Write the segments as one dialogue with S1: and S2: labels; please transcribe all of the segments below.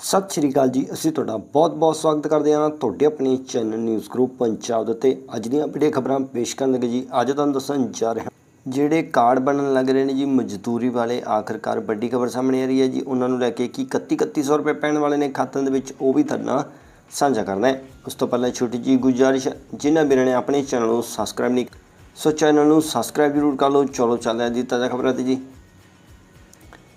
S1: ਸਤਿ ਸ਼੍ਰੀ ਅਕਾਲ ਜੀ। ਅਸੀਂ ਤੁਹਾਡਾ ਬਹੁਤ-ਬਹੁਤ ਸਵਾਗਤ ਕਰਦੇ ਹਾਂ ਤੁਹਾਡੇ ਆਪਣੇ ਚੈਨਲ ਨਿਊਜ਼ ਗਰੁੱਪ ਪੰਜਾਬ ਦੇ ਉੱਤੇ। ਅੱਜ ਦੀਆਂ ਵੱਡੀਆਂ ਖਬਰਾਂ ਪੇਸ਼ ਕਰਨ ਲੱਗੇ ਜੀ। ਅੱਜ ਤੁਹਾਨੂੰ ਦੱਸਣ ਜਾ ਰਹੇ ਹਾਂ, ਜਿਹੜੇ ਕਾਰਡ ਬਣਨ ਲੱਗ ਰਹੇ ਨੇ ਜੀ, ਮਜ਼ਦੂਰੀ ਵਾਲੇ, ਆਖਰਕਾਰ ਵੱਡੀ ਖਬਰ ਸਾਹਮਣੇ ਆ ਰਹੀ ਹੈ ਜੀ। ਉਹਨਾਂ ਨੂੰ ਲੈ ਕੇ ਕੀ 31 3100 ਰੁਪਏ ਪੈਣ ਵਾਲੇ ਨੇ ਖਾਤਿਆਂ ਦੇ ਵਿੱਚ, ਉਹ ਵੀ ਤੁਹਾਡਾ ਸਾਂਝਾ ਕਰਨਾ ਹੈ। ਉਸ ਤੋਂ ਪਹਿਲਾਂ ਛੋਟੀ ਜੀ ਗੁਜ਼ਾਰਿਸ਼, ਜਿਨ੍ਹਾਂ ਵੀਰਾਂ ਨੇ ਆਪਣੇ ਚੈਨਲ ਨੂੰ ਸਬਸਕ੍ਰਾਈਬ ਨਹੀਂ ਸੋ ਚੈਨਲ ਨੂੰ ਸਬਸਕ੍ਰਾਈਬ ਜ਼ਰੂਰ ਕਰ ਲਓ। ਚਲੋ, ਚੱਲਦੇ ਹਾਂ ਜੀ ਤਾਜ਼ਾ ਖਬਰਾਂ ਤੇ ਜੀ।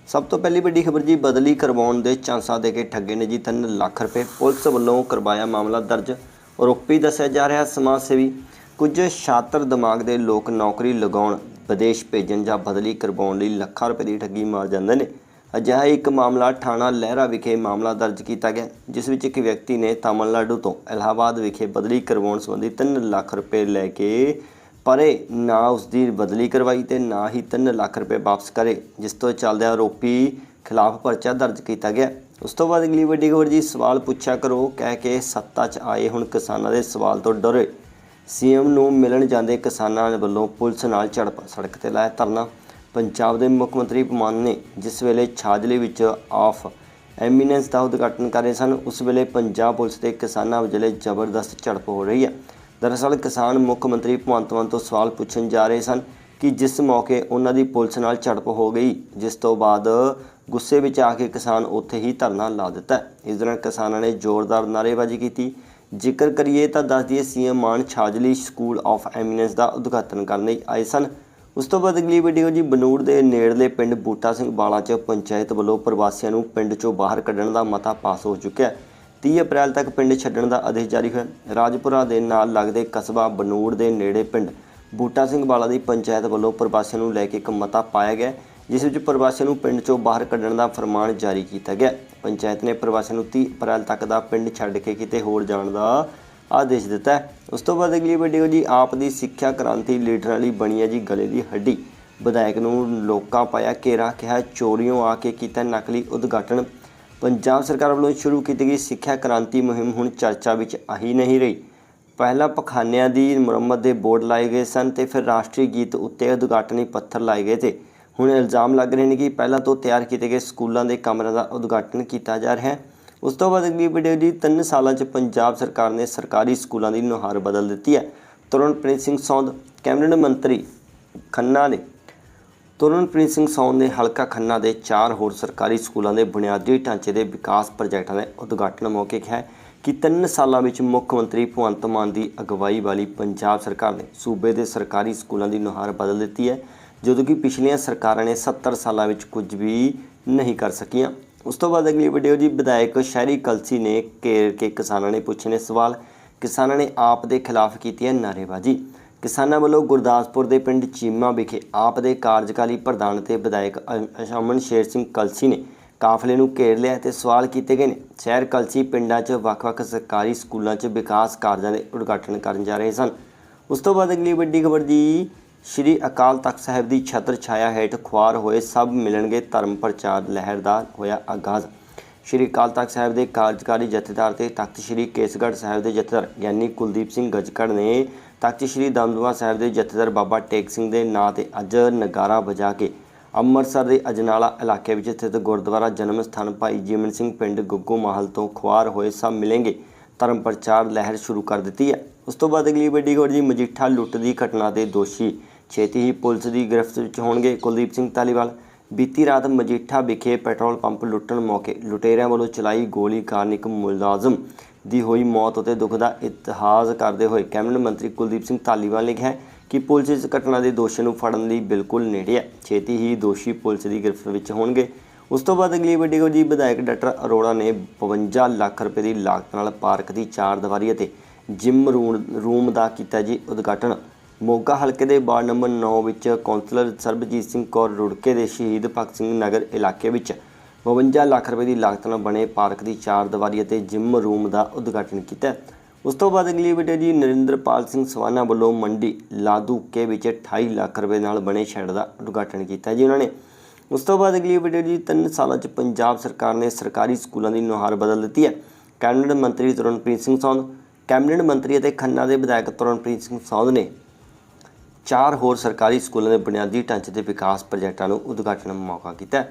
S1: ਸਭ ਤੋਂ ਪਹਿਲੀ ਵੱਡੀ ਖਬਰ ਜੀ, ਬਦਲੀ ਕਰਵਾਉਣ ਦੇ ਚਾਂਸਾਂ ਦੇ ਕੇ ਠੱਗੇ ਨੇ ਜੀ 3 ਲੱਖ ਰੁਪਏ ਪੁਲਿਸ ਵੱਲੋਂ ਕਰਵਾਇਆ ਮਾਮਲਾ ਦਰਜ। ਆਰੋਪੀ ਦੱਸਿਆ ਜਾ ਰਿਹਾ, ਸਮਾਜ ਸੇਵੀ। ਕੁਝ ਛਾਤਰ ਦਿਮਾਗ ਦੇ ਲੋਕ ਨੌਕਰੀ ਲਗਾਉਣ, ਵਿਦੇਸ਼ ਭੇਜਣ ਜਾਂ ਬਦਲੀ ਕਰਵਾਉਣ ਲਈ ਲੱਖਾਂ ਰੁਪਏ ਦੀ ਠੱਗੀ ਮਾਰ ਜਾਂਦੇ ਨੇ। ਅਜਿਹਾ ਇੱਕ ਮਾਮਲਾ ਥਾਣਾ ਲਹਿਰਾ ਵਿਖੇ ਮਾਮਲਾ ਦਰਜ ਕੀਤਾ ਗਿਆ, ਜਿਸ ਵਿੱਚ ਇੱਕ ਵਿਅਕਤੀ ਨੇ ਤਾਮਿਲਨਾਡੂ ਤੋਂ ਇਲਾਹਾਬਾਦ ਵਿਖੇ ਬਦਲੀ ਕਰਵਾਉਣ ਸੰਬੰਧੀ 3 ਲੱਖ ਰੁਪਏ ਲੈ ਕੇ ਪਰੇ ਨਾ ਉਸ ਦੀ ਬਦਲੀ ਕਰਵਾਈ ਤੇ ਨਾ ਹੀ 3 ਲੱਖ ਰੁਪਏ ਵਾਪਸ ਕਰੇ, ਜਿਸ ਤੋਂ ਚੱਲਦੇ ਆਰੋਪੀ ਖਿਲਾਫ ਪਰਚਾ ਦਰਜ ਕੀਤਾ ਗਿਆ। ਉਸ ਤੋਂ ਬਾਅਦ ਅਗਲੀ ਵੱਡੀ ਖਬਰ ਜੀ, ਸਵਾਲ ਪੁੱਛਿਆ ਕਰੋ, ਕਹਿ ਕੇ ਸੱਤਾ 'ਚ ਆਏ ਹੁਣ ਕਿਸਾਨਾਂ ਦੇ ਸਵਾਲ ਤੋਂ ਡਰੇ। ਸੀਐਮ ਨੂੰ ਮਿਲਣ ਜਾਂਦੇ ਕਿਸਾਨਾਂ ਵੱਲੋਂ ਪੁਲਿਸ ਨਾਲ ਝੜਪ, ਸੜਕ ਤੇ ਲਾਇਆ ਧਰਨਾ। ਪੰਜਾਬ ਦੇ ਮੁੱਖ ਮੰਤਰੀ ਭਗਵੰਤ ਨੇ ਜਿਸ ਵੇਲੇ ਛਾਜਲੀ ਵਿੱਚ ਆਫ ਐਮੀਨੈਂਸ ਦਾ ਉਦਘਾਟਨ ਕਰ ਰਹੇ ਸਨ, ਉਸ ਵੇਲੇ ਪੰਜਾਬ ਪੁਲਿਸ ਤੇ ਕਿਸਾਨਾਂ ਵਿਚਾਲੇ ਜ਼ਬਰਦਸਤ ਝੜਪ ਹੋ ਰਹੀ ਹੈ। ਦਰਅਸਲ ਕਿਸਾਨ ਮੁੱਖ ਮੰਤਰੀ ਭਗਵੰਤ ਮਾਨ ਤੋਂ ਸਵਾਲ ਪੁੱਛਣ ਜਾ ਰਹੇ ਸਨ ਕਿ ਜਿਸ ਮੌਕੇ ਉਹਨਾਂ ਦੀ ਪੁਲਿਸ ਨਾਲ ਝੜਪ ਹੋ ਗਈ, ਜਿਸ ਤੋਂ ਬਾਅਦ ਗੁੱਸੇ ਵਿੱਚ ਆ ਕੇ ਕਿਸਾਨ ਉੱਥੇ ਹੀ ਧਰਨਾ ਲਾ ਦਿੱਤਾ। ਇਸ ਦੌਰਾਨ ਕਿਸਾਨਾਂ ਨੇ ਜ਼ੋਰਦਾਰ ਨਾਅਰੇਬਾਜ਼ੀ ਕੀਤੀ। ਜ਼ਿਕਰ ਕਰੀਏ ਤਾਂ ਦੱਸ ਦਈਏ CM Mann Chhajli school of eminence ਦਾ ਉਦਘਾਟਨ ਕਰਨ ਲਈ ਆਏ ਸਨ। ਉਸ ਤੋਂ ਬਾਅਦ ਅਗਲੀ ਵੀਡੀਓ ਜੀ ਬਨੂੜ ਦੇ ਨੇੜਲੇ ਪਿੰਡ ਬੂਟਾ ਸਿੰਘ ਬਾਲਾ ਚ ਪੰਚਾਇਤ ਵੱਲੋਂ ਪ੍ਰਵਾਸੀਆਂ ਨੂੰ ਪਿੰਡ ਚੋਂ ਬਾਹਰ ਕੱਢਣ ਦਾ ਮਤਾ ਪਾਸ ਹੋ ਚੁੱਕਿਆ। ਹੈ 30 ਅਪ੍ਰੈਲ ਤੱਕ ਪਿੰਡ ਛੱਡਣ ਦਾ ਆਦੇਸ਼ ਜਾਰੀ ਹੋਇਆ। ਰਾਜਪੁਰਾ ਦੇ ਨਾਲ ਲੱਗਦੇ ਕਸਬਾ ਬਨੂੜ ਦੇ ਨੇੜੇ ਪਿੰਡ ਬੂਟਾ ਸਿੰਘ ਵਾਲਾ ਦੀ ਪੰਚਾਇਤ ਵੱਲੋਂ ਪ੍ਰਵਾਸੀਆਂ ਨੂੰ ਲੈ ਕੇ ਇੱਕ ਮਤਾ ਪਾਇਆ ਗਿਆ, ਜਿਸ ਵਿੱਚ ਪ੍ਰਵਾਸੀਆਂ ਨੂੰ ਪਿੰਡ ਚੋਂ ਬਾਹਰ ਕੱਢਣ ਦਾ ਫਰਮਾਨ ਜਾਰੀ ਕੀਤਾ ਗਿਆ। ਪੰਚਾਇਤ ਨੇ ਪ੍ਰਵਾਸੀਆਂ ਨੂੰ 30 ਅਪ੍ਰੈਲ ਤੱਕ ਦਾ ਪਿੰਡ ਛੱਡ ਕੇ ਕਿਤੇ ਹੋਰ ਜਾਣ ਦਾ ਆਦੇਸ਼ ਦਿੱਤਾ ਉਸ ਤੋਂ ਬਾਅਦ ਅਗਲੀ ਵੀਡੀਓ ਜੀ, ਆਪ ਦੀ ਸਿੱਖਿਆ ਕ੍ਰਾਂਤੀ ਲੀਡਰਾਂ ਲਈ ਬਣੀ ਹੈ ਜੀ ਗਲੇ ਦੀ ਹੱਡੀ। ਵਿਧਾਇਕ ਨੂੰ ਲੋਕਾਂ ਪਾਇਆ ਘੇਰਾ, ਕਿਹਾ ਚੋਰੀਆਂ ਆ ਕੇ ਕੀਤਾ ਨਕਲੀ ਉਦਘਾਟਨ। ਪੰਜਾਬ ਸਰਕਾਰ ਵੱਲੋਂ ਸ਼ੁਰੂ ਕੀਤੀ ਗਈ ਸਿੱਖਿਆ ਕ੍ਰਾਂਤੀ ਮੁਹਿੰਮ ਹੁਣ ਚਰਚਾ ਵਿੱਚ ਆਹੀ ਨਹੀਂ ਰਹੀ। ਪਹਿਲਾਂ ਪਖਾਨਿਆਂ ਦੀ ਮੁਰੰਮਤ ਦੇ ਬੋਰਡ ਲਾਏ ਗਏ ਸਨ ਤੇ ਫਿਰ ਰਾਸ਼ਟਰੀ ਗੀਤ ਉੱਤੇ ਉਦਘਾਟਨੀ ਪੱਥਰ ਲਾਏ ਗਏ ਤੇ ਹੁਣ ਇਲਜ਼ਾਮ ਲੱਗ ਰਹੇ ਨੇ ਕਿ ਪਹਿਲਾਂ ਤੋਂ ਤਿਆਰ ਕੀਤੇ ਗਏ ਸਕੂਲਾਂ ਦੇ ਕਮਰਿਆਂ ਦਾ ਉਦਘਾਟਨ ਕੀਤਾ ਜਾ ਰਿਹਾ ਹੈ। ਉਸ ਤੋਂ ਬਾਅਦ ਅਗਲੀ ਵੀਡੀਓ ਦੀ 3 ਸਾਲਾਂ 'ਚ ਪੰਜਾਬ ਸਰਕਾਰ ਨੇ ਸਰਕਾਰੀ ਸਕੂਲਾਂ ਦੀ ਨੁਹਾਰ ਬਦਲ ਦਿੱਤੀ ਹੈ। ਤੁਰਨਪ੍ਰੀਤ ਸਿੰਘ ਸੌਂਦ, ਕੈਬਨਿਟ ਮੰਤਰੀ ਖੰਨਾ ਨੇ ਤੁਰਨਪ੍ਰੀਤ ਸਿੰਘ ਸੌਂਦ ਨੇ ਹਲਕਾ ਖੰਨਾ ਦੇ ਚਾਰ ਹੋਰ ਸਰਕਾਰੀ ਸਕੂਲਾਂ ਦੇ ਬੁਨਿਆਦੀ ਢਾਂਚੇ ਦੇ ਵਿਕਾਸ ਪ੍ਰੋਜੈਕਟਾਂ ਦੇ ਉਦਘਾਟਨ ਮੌਕੇ ਕਿਹਾ ਕਿ 3 ਸਾਲਾਂ ਵਿੱਚ ਮੁੱਖ ਮੰਤਰੀ ਭਗਵੰਤ ਮਾਨ ਦੀ ਅਗਵਾਈ ਵਾਲੀ ਪੰਜਾਬ ਸਰਕਾਰ ਨੇ ਸੂਬੇ ਦੇ ਸਰਕਾਰੀ ਸਕੂਲਾਂ ਦੀ ਨੁਹਾਰ ਬਦਲ ਦਿੱਤੀ ਹੈ, ਜਦੋਂ ਕਿ ਪਿਛਲੀਆਂ ਸਰਕਾਰਾਂ ਨੇ 70 ਸਾਲਾਂ ਵਿੱਚ ਕੁਝ ਵੀ ਨਹੀਂ ਕਰ ਸਕੀਆਂ। ਉਸ ਤੋਂ ਬਾਅਦ ਅਗਲੀ ਵੀਡੀਓ ਜੀ ਵਿਧਾਇਕ ਸ਼ਹਿਰੀ ਕਲਸੀ ਨੇ ਘੇਰ ਕੇ ਕਿਸਾਨਾਂ ਨੇ ਪੁੱਛੇ ਨੇ ਸਵਾਲ। ਕਿਸਾਨਾਂ ਨੇ ਆਪ ਦੇ ਖਿਲਾਫ ਕੀਤੀ ਹੈ ਨਾਅਰੇਬਾਜ਼ੀ। ਕਿਸਾਨਾਂ ਵੱਲੋਂ ਗੁਰਦਾਸਪੁਰ ਦੇ ਪਿੰਡ ਚੀਮਾ ਵਿਖੇ ਆਪ ਦੇ ਕਾਰਜਕਾਰੀ ਪ੍ਰਧਾਨ ਤੇ ਵਿਧਾਇਕ ਅਮਨ ਸ਼ੇਰ ਸਿੰਘ ਕਲਸੀ ਨੇ ਕਾਫਲੇ ਨੂੰ ਘੇਰ ਲਿਆ ਤੇ ਸਵਾਲ ਕੀਤੇ ਗਏ ਨੇ। ਸ਼ਹਿਰ ਕਲਸੀ ਪਿੰਡਾਂ 'ਚ ਵੱਖ-ਵੱਖ ਸਰਕਾਰੀ ਸਕੂਲਾਂ 'ਚ ਵਿਕਾਸ ਕਾਰਜਾਂ ਦੇ ਉਦਘਾਟਨ ਕਰਨ ਜਾ ਰਹੇ ਸਨ। ਉਸ ਤੋਂ ਬਾਅਦ ਅਗਲੀ ਵੱਡੀ ਖਬਰ ਜੀ ਸ਼੍ਰੀ ਅਕਾਲ ਤਖਤ ਸਾਹਿਬ ਦੀ ਛਤਰ ਛਾਇਆ ਹੇਠ ਖੁਆਰ ਹੋਏ ਸਭ ਮਿਲਣਗੇ ਧਰਮ ਪ੍ਰਚਾਰ ਲਹਿਰ ਦਾ ਹੋਇਆ ਆਗਾਜ਼। ਸ਼੍ਰੀ ਅਕਾਲ ਤਖਤ ਸਾਹਿਬ ਦੇ ਕਾਰਜਕਾਰੀ ਜਥੇਦਾਰ ਤੇ ਤਖਤ ਸ਼੍ਰੀ ਕੇਸਗੜ੍ਹ ਸਾਹਿਬ ਦੇ ਜਥੇਦਾਰ ਗਿਆਨੀ ਕੁਲਦੀਪ ਸਿੰਘ ਗਜਕੜ ਨੇ ਤਖਤ ਸ਼੍ਰੀ ਦਮਦਮਾ ਸਾਹਿਬ ਦੇ ਜਥੇਦਾਰ ਬਾਬਾ ਟੇਕ ਸਿੰਘ ਦੇ ਨਾਂ ਤੇ ਅੱਜ ਨਗਾਰਾ ਵਜਾ ਕੇ ਅੰਮ੍ਰਿਤਸਰ ਦੇ ਅਜਨਾਲਾ ਇਲਾਕੇ ਵਿੱਚ ਸਥਿਤ ਗੁਰਦੁਆਰਾ ਜਨਮ ਸਥਾਨ ਭਾਈ ਜੀਵਨ ਸਿੰਘ ਪਿੰਡ ਗੁੱਗੂ ਮਾਹਲ ਤੋਂ ਖੁਆਰ ਹੋਏ ਸਭ ਮਿਲਣਗੇ ਧਰਮ ਪ੍ਰਚਾਰ ਲਹਿਰ ਸ਼ੁਰੂ ਕਰ ਦਿੱਤੀ ਹੈ। ਉਸ ਤੋਂ ਬਾਅਦ ਅਗਲੀ ਵੱਡੀ ਖਬਰ ਜੀ, ਮਜੀਠਾ ਲੁੱਟ ਦੀ ਘਟਨਾ ਦੇ ਦੋਸ਼ੀ ਛੇਤੀ ਹੀ ਪੁਲਿਸ ਦੀ ਗ੍ਰਿਫਤ ਵਿੱਚ ਹੋਣਗੇ। ਕੁਲਦੀਪ ਸਿੰਘ ਧਾਲੀਵਾਲ ਬੀਤੀ ਰਾਤ ਮਜੀਠਾ ਵਿਖੇ ਪੈਟਰੋਲ ਪੰਪ ਲੁੱਟਣ ਮੌਕੇ ਲੁਟੇਰਿਆਂ ਵੱਲੋਂ ਚਲਾਈ ਗੋਲੀ ਕਾਰਨ ਇੱਕ ਮੁਲਾਜ਼ਮ ਦੀ ਹੋਈ ਮੌਤ ਉਤੇ ਦੁੱਖ ਦਾ ਇਤਿਹਾਸ ਕਰਦੇ ਹੋਏ ਕੈਬਨਿਟ ਮੰਤਰੀ ਕੁਲਦੀਪ ਸਿੰਘ ਧਾਲੀਵਾਲ ਨੇ ਕਿਹਾ ਕਿ ਪੁਲਿਸ ਇਸ ਘਟਨਾ ਦੇ ਦੋਸ਼ੀ ਨੂੰ ਫੜਨ ਲਈ ਬਿਲਕੁਲ ਨੇੜੇ ਹੈ ਛੇਤੀ ਹੀ ਦੋਸ਼ੀ ਪੁਲਿਸ ਦੀ ਗ੍ਰਿਫਤ ਵਿੱਚ ਹੋਣਗੇ। ਉਸ ਤੋਂ ਬਾਅਦ ਅਗਲੀ ਵੱਡੀ ਖਬਰ ਜੀ ਵਿਧਾਇਕ ਡਾਕਟਰ ਅਰੋੜਾ ਨੇ 52 ਲੱਖ ਰੁਪਏ ਦੀ ਲਾਗਤ ਨਾਲ ਪਾਰਕ ਦੀ ਚਾਰ ਦੀਵਾਰੀ ਅਤੇ ਜਿਮ ਰੂਮ ਰੂਮ ਦਾ ਕੀਤਾ ਜੀ ਉਦਘਾਟਨ। ਮੋਗਾ ਹਲਕੇ ਦੇ ਵਾਰਡ ਨੰਬਰ 9 ਵਿੱਚ ਕੌਂਸਲਰ ਸਰਬਜੀਤ ਸਿੰਘ ਕੌਰ ਰੁੜਕੇ ਦੇ ਸ਼ਹੀਦ ਭਗਤ ਸਿੰਘ ਨਗਰ ਇਲਾਕੇ ਵਿੱਚ 52 ਲੱਖ ਰੁਪਏ ਦੀ ਲਾਗਤ ਨਾਲ ਬਣੇ ਪਾਰਕ ਦੀ ਚਾਰ ਦੀਵਾਰੀ ਅਤੇ ਜਿਮ ਰੂਮ ਦਾ ਉਦਘਾਟਨ ਕੀਤਾ ਉਸ ਤੋਂ ਬਾਅਦ ਅਗਲੀ ਵੀਡੀਓ ਜੀ ਨਰਿੰਦਰਪਾਲ ਸਿੰਘ ਸਵਾਨਾ ਵੱਲੋਂ ਮੰਡੀ ਲਾਦੂਕੇ ਵਿੱਚ 28 ਲੱਖ ਰੁਪਏ ਨਾਲ ਬਣੇ ਸ਼ੈੱਡ ਦਾ ਉਦਘਾਟਨ ਕੀਤਾ ਜੀ ਉਹਨਾਂ ਨੇ। ਉਸ ਤੋਂ ਬਾਅਦ ਅਗਲੀ ਵੀਡੀਓ ਜੀ 3 ਸਾਲਾਂ 'ਚ ਪੰਜਾਬ ਸਰਕਾਰ ਨੇ ਸਰਕਾਰੀ ਸਕੂਲਾਂ ਦੀ ਨੁਹਾਰ ਬਦਲ ਦਿੱਤੀ ਹੈ। ਕੈਬਨਿਟ ਮੰਤਰੀ ਤਰਨਪ੍ਰੀਤ ਸਿੰਘ ਸੌਂਦ, ਕੈਬਨਿਟ ਮੰਤਰੀ ਅਤੇ ਖੰਨਾ ਦੇ ਵਿਧਾਇਕ ਤਰਨਪ੍ਰੀਤ ਸਿੰਘ ਸੌਂਦ ਨੇ ਚਾਰ ਹੋਰ ਸਰਕਾਰੀ ਸਕੂਲਾਂ ਦੇ ਬੁਨਿਆਦੀ ਢਾਂਚੇ ਦੇ ਵਿਕਾਸ ਪ੍ਰੋਜੈਕਟਾਂ ਨੂੰ ਉਦਘਾਟਨ ਮੌਕਾ ਕੀਤਾ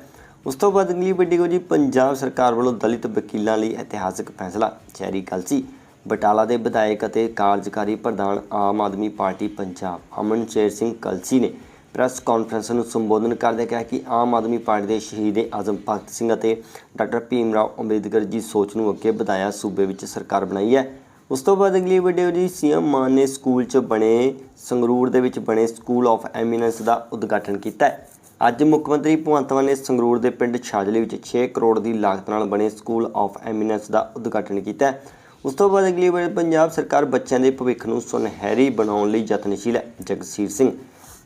S1: ਉਸ ਤੋਂ ਬਾਅਦ ਅਗਲੀ ਵੱਡੀ ਖਬਰ ਜੀ ਪੰਜਾਬ ਸਰਕਾਰ ਵੱਲੋਂ ਦਲਿਤ ਵਕੀਲਾਂ ਲਈ ਇਤਿਹਾਸਕ ਫੈਸਲਾ ਸ਼ਹਿਰੀ ਕਲਸੀ ਬਟਾਲਾ ਦੇ ਵਿਧਾਇਕ ਅਤੇ ਕਾਰਜਕਾਰੀ ਪ੍ਰਧਾਨ ਆਮ ਆਦਮੀ ਪਾਰਟੀ ਪੰਜਾਬ ਅਮਨ ਸ਼ੇਰ ਸਿੰਘ ਕਲਸੀ ਨੇ ਪ੍ਰੈਸ ਕਾਨਫਰੰਸ ਨੂੰ ਸੰਬੋਧਨ ਕਰਦੇ ਕਿਹਾ ਕਿ ਆਮ ਆਦਮੀ ਪਾਰਟੀ ਦੇ ਸ਼ਹੀਦ ਆਜ਼ਮ ਭਗਤ ਸਿੰਘ ਅਤੇ ਡਾਕਟਰ ਭੀਮ ਰਾਓ ਅੰਬੇਦਕਰ ਜੀ ਸੋਚ ਨੂੰ ਅੱਗੇ ਵਧਾਇਆ ਸੂਬੇ ਵਿੱਚ ਸਰਕਾਰ ਬਣਾਈ ਹੈ। ਉਸ ਤੋਂ ਬਾਅਦ ਅਗਲੀ ਵੀਡੀਓ ਜੀ ਸੀਐਮ ਮਾਨ ਨੇ ਸਕੂਲ 'ਚ ਬਣੇ, ਸੰਗਰੂਰ ਦੇ ਵਿੱਚ ਬਣੇ ਸਕੂਲ ਆਫ ਐਮੀਨੈਂਸ ਦਾ ਉਦਘਾਟਨ ਕੀਤਾ ਹੈ। ਅੱਜ ਮੁੱਖ ਮੰਤਰੀ ਭਗਵੰਤ ਮਾਨ ਨੇ ਸੰਗਰੂਰ ਦੇ ਪਿੰਡ ਛਾਜਲੀ ਵਿੱਚ 6 ਕਰੋੜ ਦੀ ਲਾਗਤ ਨਾਲ ਬਣੇ ਸਕੂਲ ਆਫ ਐਮੀਨੈਂਸ ਦਾ ਉਦਘਾਟਨ ਕੀਤਾ ਹੈ। ਉਸ ਤੋਂ ਬਾਅਦ ਅਗਲੀ ਵਾਰ ਪੰਜਾਬ ਸਰਕਾਰ ਬੱਚਿਆਂ ਦੇ ਭਵਿੱਖ ਨੂੰ ਸੁਨਹਿਰੀ ਬਣਾਉਣ ਲਈ ਯਤਨਸ਼ੀਲ ਹੈ, ਜਗਸੀਰ ਸਿੰਘ।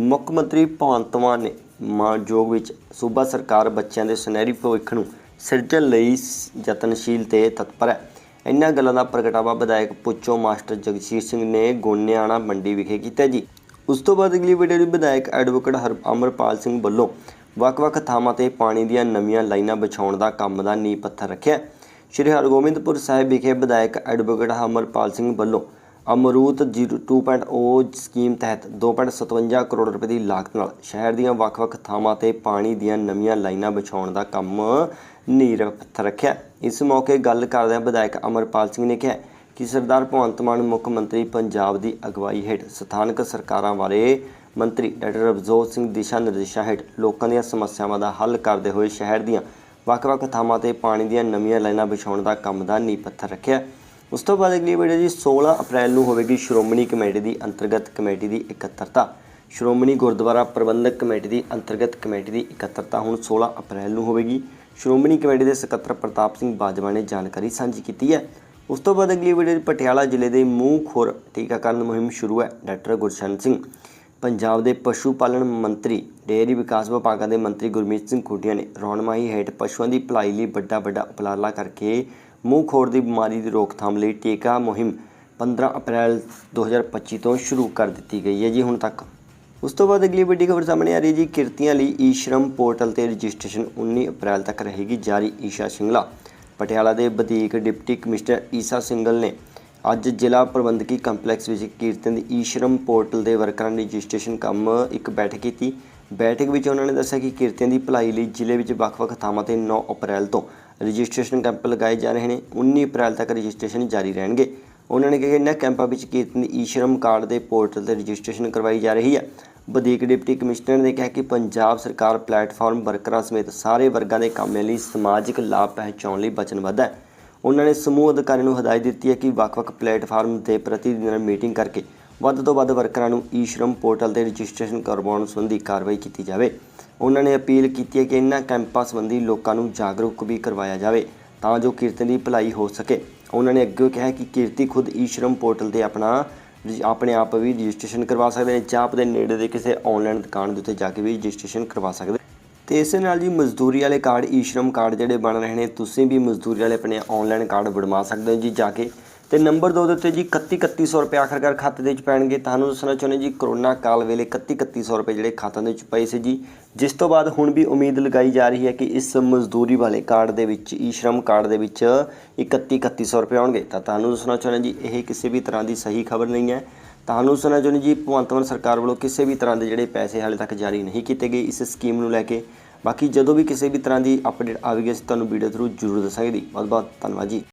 S1: ਮੁੱਖ ਮੰਤਰੀ ਭਗਵੰਤ ਮਾਨ ਨੇ ਮਾਨਯੋਗ ਵਿੱਚ ਸੂਬਾ ਸਰਕਾਰ ਬੱਚਿਆਂ ਦੇ ਸੁਨਹਿਰੀ ਭਵਿੱਖ ਨੂੰ ਸਿਰਜਣ ਲਈ ਸ- ਯਤਨਸ਼ੀਲ ਤੇ ਤਤਪਰ ਹੈ। ਇਹਨਾਂ ਗੱਲਾਂ ਦਾ ਪ੍ਰਗਟਾਵਾ ਵਿਧਾਇਕ ਪੁੱਛੋ ਮਾਸਟਰ ਜਗਸੀਰ ਸਿੰਘ ਨੇ ਗੋਨਿਆਣਾ ਮੰਡੀ ਵਿਖੇ ਕੀਤਾ ਜੀ। ਉਸ ਤੋਂ ਬਾਅਦ ਅਗਲੀ ਵੀਡੀਓ ਦੀ ਵਿਧਾਇਕ ਐਡਵੋਕੇਟ ਹਰ, ਅਮਰਪਾਲ ਸਿੰਘ ਵੱਲੋਂ ਵੱਖ-ਵੱਖ ਥਾਵਾਂ ਤੇ ਪਾਣੀ ਦੀਆਂ ਨਵੀਆਂ ਲਾਈਨਾਂ ਵਿਛਾਉਣ ਦਾ ਕੰਮ ਦਾ ਨੀਂਹ ਪੱਥਰ ਰੱਖਿਆ। ਸ਼੍ਰੀ ਹਰਗੋਬਿੰਦਪੁਰ ਸਾਹਿਬ ਵਿਖੇ ਵਿਧਾਇਕ ਐਡਵੋਕੇਟ ਅਮਰਪਾਲ ਸਿੰਘ ਵੱਲੋਂ ਅਮਰੂਤ 2.0 ਸਕੀਮ ਤਹਿਤ 2.57 ਕਰੋੜ ਰੁਪਏ ਦੀ ਲਾਗਤ ਨਾਲ ਸ਼ਹਿਰ ਦੀਆਂ ਵੱਖ-ਵੱਖ ਥਾਵਾਂ ਤੇ ਪਾਣੀ ਦੀਆਂ ਨਵੀਆਂ ਲਾਈਨਾਂ ਵਿਛਾਉਣ ਦਾ ਕੰਮ ਨੀਂਹ ਪੱਥਰ ਰੱਖਿਆ। ਇਸ ਮੌਕੇ ਗੱਲ ਕਰਦਿਆਂ ਵਿਧਾਇਕ ਅਮਰਪਾਲ ਸਿੰਘ ਨੇ ਕਿਹਾ ਕਿ ਸਰਦਾਰ ਭਗਵੰਤ ਮਾਨ ਮੁੱਖ ਮੰਤਰੀ ਪੰਜਾਬ ਦੀ ਅਗਵਾਈ ਹੇਠ ਸਥਾਨਕ ਸਰਕਾਰਾਂ ਬਾਰੇ ਮੰਤਰੀ ਡਾਕਟਰ ਰਵਜੋਤ ਸਿੰਘ ਦਿਸ਼ਾ ਨਿਰਦੇਸ਼ਾਂ ਹੇਠ ਲੋਕਾਂ ਦੀਆਂ ਸਮੱਸਿਆਵਾਂ ਦਾ ਹੱਲ ਕਰਦੇ ਹੋਏ ਸ਼ਹਿਰ ਦੀਆਂ ਵੱਖ-ਵੱਖ ਥਾਵਾਂ ਤੇ ਪਾਣੀ ਦੀਆਂ ਨਵੀਆਂ ਲਾਈਨਾਂ ਵਿਛਾਉਣ ਦਾ ਕੰਮ ਦਾ ਨੀਂਹ ਪੱਥਰ ਰੱਖਿਆ। ਉਸ ਤੋਂ ਬਾਅਦ ਅਗਲੀ ਵੀਡੀਓ ਜੀ 16 ਅਪ੍ਰੈਲ ਨੂੰ ਹੋਵੇਗੀ ਸ਼੍ਰੋਮਣੀ ਕਮੇਟੀ ਦੀ ਅੰਤਰਗਤ ਕਮੇਟੀ ਦੀ ਇਕੱਤਰਤਾ। ਸ਼੍ਰੋਮਣੀ ਗੁਰਦੁਆਰਾ ਪ੍ਰਬੰਧਕ ਕਮੇਟੀ ਦੀ ਅੰਤਰਗਤ ਕਮੇਟੀ ਦੀ ਇਕੱਤਰਤਾ ਹੁਣ 16 ਅਪ੍ਰੈਲ ਨੂੰ ਹੋਵੇਗੀ। ਸ਼੍ਰੋਮਣੀ ਕਮੇਟੀ ਦੇ ਸਕੱਤਰ ਪ੍ਰਤਾਪ ਸਿੰਘ ਬਾਜਵਾ ਨੇ ਜਾਣਕਾਰੀ ਸਾਂਝੀ ਕੀਤੀ ਹੈ। ਉਸ ਤੋਂ ਬਾਅਦ ਅਗਲੀ ਵੀਡੀਓ 'ਚ ਪਟਿਆਲਾ ਜ਼ਿਲ੍ਹੇ ਦੇ ਮੂੰਹਖੋਰ ਟੀਕਾਕਰਨ ਮੁਹਿੰਮ ਸ਼ੁਰੂ ਹੈ। ਡਾਕਟਰ ਗੁਰਸ਼ਨ ਸਿੰਘ, ਪੰਜਾਬ ਦੇ ਪਸ਼ੂ ਪਾਲਣ ਮੰਤਰੀ, ਡੇਅਰੀ ਵਿਕਾਸ ਵਿਭਾਗਾਂ ਦੇ ਮੰਤਰੀ ਗੁਰਮੀਤ ਸਿੰਘ ਖੁੱਡੀਆਂ ਨੇ ਰੌਣਮਾਹੀ ਹੇਠ ਪਸ਼ੂਆਂ ਦੀ ਭਲਾਈ ਲਈ ਵੱਡਾ ਵੱਡਾ ਉਪਰਾਲਾ ਕਰਕੇ ਮੂੰਹਖੋਰ ਦੀ ਬਿਮਾਰੀ ਦੀ ਰੋਕਥਾਮ ਲਈ ਟੀਕਾ ਮੁਹਿੰਮ 15 ਅਪ੍ਰੈਲ 2025 ਤੋਂ ਸ਼ੁਰੂ ਕਰ ਦਿੱਤੀ ਗਈ ਹੈ। ਜੀ, ਹੁਣ ਤੱਕ ਉਸ ਤੋਂ ਬਾਅਦ ਅਗਲੀ ਵੱਡੀ ਖਬਰ ਸਾਹਮਣੇ ਆ ਰਹੀ ਹੈ ਜੀ। ਕਿਰਤੀਆਂ ਲਈ ਈ ਸ਼੍ਰਮ ਪੋਰਟਲ ਤੇ ਰਜਿਸਟ੍ਰੇਸ਼ਨ 19 ਅਪ੍ਰੈਲ ਤੱਕ ਰਹੇਗੀ ਜਾਰੀ ਈਸ਼ਾ ਸਿੰਗਲਾ। ਪਟਿਆਲਾ ਦੇ ਵਧੀਕ ਡਿਪਟੀ ਕਮਿਸ਼ਨਰ ਈਸਾ ਸਿੰਗਲ ਨੇ ਅੱਜ ਜ਼ਿਲ੍ਹਾ ਪ੍ਰਬੰਧਕੀ ਕੰਪਲੈਕਸ ਵਿੱਚ ਕੀਰਤਨ ਦੀ ਈ ਸ਼੍ਰਮ ਪੋਰਟਲ ਦੇ ਵਰਕਰਾਂ ਦੀ ਰਜਿਸਟ੍ਰੇਸ਼ਨ ਕੰਮ ਇੱਕ ਬੈਠਕ ਕੀਤੀ। ਬੈਠਕ ਵਿੱਚ ਉਹਨਾਂ ਨੇ ਦੱਸਿਆ ਕਿ ਕੀਰਤਨ ਦੀ ਭਲਾਈ ਲਈ ਜ਼ਿਲ੍ਹੇ ਵਿੱਚ ਵੱਖ-ਵੱਖ ਥਾਵਾਂ ਤੇ 9 ਅਪ੍ਰੈਲ ਤੋਂ ਰਜਿਸਟ੍ਰੇਸ਼ਨ ਕੈਂਪ ਲਗਾਏ ਜਾ ਰਹੇ ਨੇ। 19 ਅਪ੍ਰੈਲ ਤੱਕ ਰਜਿਸਟ੍ਰੇਸ਼ਨ ਜਾਰੀ ਰਹਿਣਗੇ। ਉਹਨਾਂ ਨੇ ਕਿਹਾ ਕਿ ਇਹਨਾਂ ਕੈਂਪਾਂ ਵਿੱਚ ਕੀਰਤਨ ਈ ਸ਼ਰਮ ਕਾਰਡ ਦੇ ਪੋਰਟਲ ਤੇ ਰਜਿਸਟ੍ਰੇਸ਼ਨ ਕਰਵਾਈ ਜਾ ਰਹੀ ਹੈ ਵਧੀਕ ਡਿਪਟੀ ਕਮਿਸ਼ਨਰ ਨੇ ਕਿਹਾ ਕਿ ਪੰਜਾਬ ਸਰਕਾਰ ਪਲੇਟਫਾਰਮ ਵਰਕਰਾਂ ਸਮੇਤ ਸਾਰੇ ਵਰਗਾਂ ਦੇ ਕਾਮਿਆਂ ਲਈ ਸਮਾਜਿਕ ਲਾਭ ਪਹੁੰਚਾਉਣ ਲਈ ਵਚਨਬੱਧ ਹੈ। ਉਹਨਾਂ ਨੇ ਸਮੂਹ ਅਧਿਕਾਰੀਆਂ ਨੂੰ ਹਦਾਇਤ ਦਿੱਤੀ ਹੈ ਕਿ ਵੱਖ-ਵੱਖ ਪਲੇਟਫਾਰਮ ਦੇ ਪ੍ਰਤੀਦਿਨ ਮੀਟਿੰਗ ਕਰਕੇ ਵੱਧ ਤੋਂ ਵੱਧ ਵਰਕਰਾਂ ਨੂੰ ਈ ਸ਼ਰਮ ਪੋਰਟਲ ਤੇ ਰਜਿਸਟ੍ਰੇਸ਼ਨ ਕਰਵਾਉਣ ਸੰਬੰਧੀ ਕਾਰਵਾਈ ਕੀਤੀ ਜਾਵੇ। ਉਹਨਾਂ ਨੇ ਅਪੀਲ ਕੀਤੀ ਹੈ ਕਿ ਇਹਨਾਂ ਕੈਂਪਾਂ ਸੰਬੰਧੀ ਲੋਕਾਂ ਨੂੰ ਜਾਗਰੂਕ ਵੀ ਕਰਵਾਇਆ ਜਾਵੇ ਤਾਂ ਜੋ ਕੀਰਤਨ ਦੀ ਭਲਾਈ ਹੋ ਸਕੇ। ਉਹਨਾਂ ਨੇ ਅੱਗੇ ਕਿਹਾ ਕਿ ਕਿਰਤੀ ਖੁਦ ਈ ਸ਼੍ਰਮ ਪੋਰਟਲ ਤੇ ਆਪਣਾ ਆਪਣੇ ਆਪ ਵੀ ਰਜਿਸਟ੍ਰੇਸ਼ਨ ਕਰਵਾ ਸਕਦੇ ਨੇ, ਜਾਂ ਆਪਣੇ ਨੇੜੇ ਦੇ ਕਿਸੇ ਆਨਲਾਈਨ ਦੁਕਾਨ ਦੇ ਉੱਤੇ ਜਾ ਕੇ ਵੀ ਰਜਿਸਟ੍ਰੇਸ਼ਨ ਕਰਵਾ ਸਕਦੇ। ਤੇ ਇਸ ਨਾਲ ਜੀ ਮਜ਼ਦੂਰੀ ਵਾਲੇ ਕਾਰਡ ਈ ਸ਼੍ਰਮ ਕਾਰਡ ਜਿਹੜੇ ਬਣ ਰਹੇ ਨੇ, ਤੁਸੀਂ ਵੀ ਮਜ਼ਦੂਰੀ ਵਾਲੇ ਆਪਣੇ ਆਨਲਾਈਨ ਕਾਰਡ ਬਣਵਾ ਸਕਦੇ ਹੋ ਜੀ, ਜਾ ਕੇ ਤੇ ਨੰਬਰ 2 ਦੇ ਉੱਤੇ ਜੀ 31 3100 ਰੁਪਏ ਆਖਰਕਾਰ ਖਾਤੇ ਦੇ ਵਿੱਚ ਪੈਣਗੇ। ਤੁਹਾਨੂੰ ਦੱਸਣਾ ਚਾਹੁੰਦੇ ਜੀ, ਕਰੋਨਾ ਕਾਲ ਵੇਲੇ 31 3100 ਰੁਪਏ ਜਿਹੜੇ ਖਾਤਾਂ ਦੇ ਵਿੱਚ ਪਏ ਸੀ ਜੀ। ਜਿਸ ਤੋਂ ਬਾਅਦ ਹੁਣ ਵੀ ਉਮੀਦ ਲਗਾਈ ਜਾ ਰਹੀ ਹੈ ਕਿ ਇਸ ਮਜ਼ਦੂਰੀ ਵਾਲੇ ਕਾਰਡ ਦੇ ਵਿੱਚ, ਈ ਸ਼ਰਮ ਕਾਰਡ ਦੇ ਵਿੱਚ 31 3100 ਰੁਪਏ ਆਉਣਗੇ। ਤਾਂ ਤੁਹਾਨੂੰ ਦੱਸਣਾ ਚਾਹੁੰਦੇ ਜੀ, ਇਹ ਕਿਸੇ ਵੀ ਤਰ੍ਹਾਂ ਦੀ ਸਹੀ ਖਬਰ ਨਹੀਂ ਹੈ। ਤੁਹਾਨੂੰ ਦੱਸਣਾ ਚਾਹੁੰਦੇ ਜੀ, ਭਗਵੰਤ ਮਾਨ ਸਰਕਾਰ ਵੱਲੋਂ ਕਿਸੇ ਵੀ ਤਰ੍ਹਾਂ ਦੇ ਜਿਹੜੇ ਪੈਸੇ ਹਾਲੇ ਤੱਕ ਜਾਰੀ ਨਹੀਂ ਕੀਤੇ ਗਏ ਇਸ ਸਕੀਮ ਨੂੰ ਲੈ ਕੇ। ਬਾਕੀ ਜਦੋਂ ਵੀ ਕਿਸੇ ਵੀ ਤਰ੍ਹਾਂ ਦੀ ਅਪਡੇਟ ਆਵੇਗੀ, ਅਸੀਂ ਤੁਹਾਨੂੰ ਵੀਡੀਓ ਥਰੂ ਜ਼ਰੂਰ ਦੱਸਾਂਗੇ ਜੀ। ਬਹੁਤ ਬਹੁਤ ਧੰਨਵਾਦ ਜੀ।